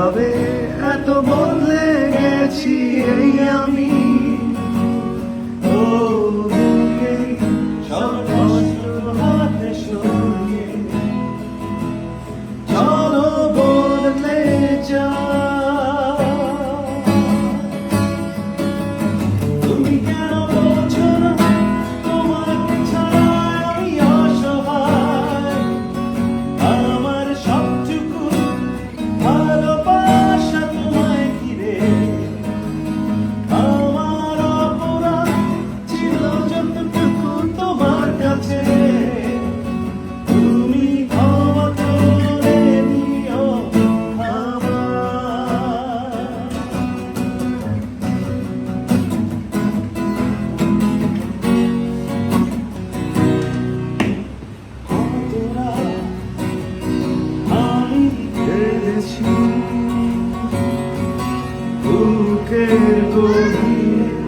কীভাবে এত বদলে গেছি এই আমি। বুকের গভীর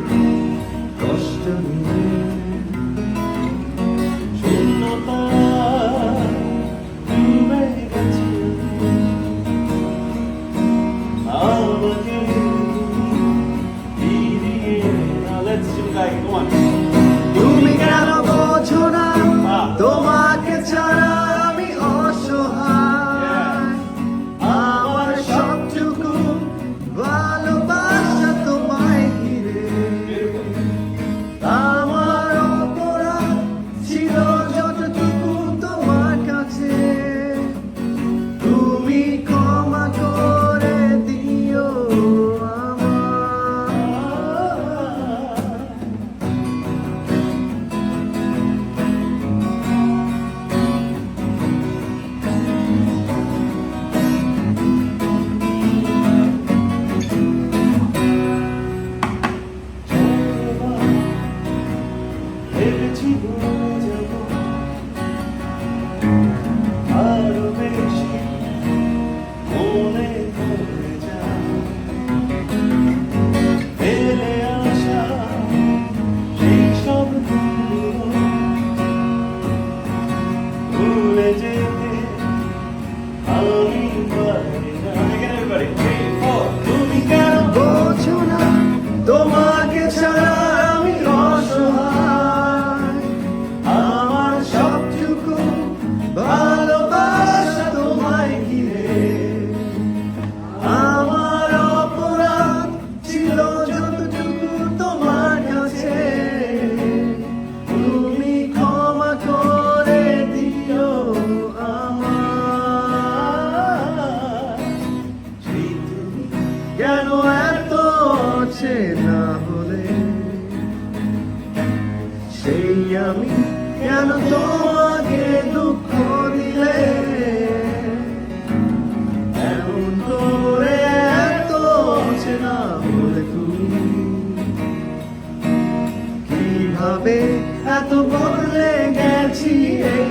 to you. আমি কেন তোমাকে দুঃখ দিলে? এমন করে এত অচেনা বলে তুমি। কীভাবে এত বদলে গেছি এই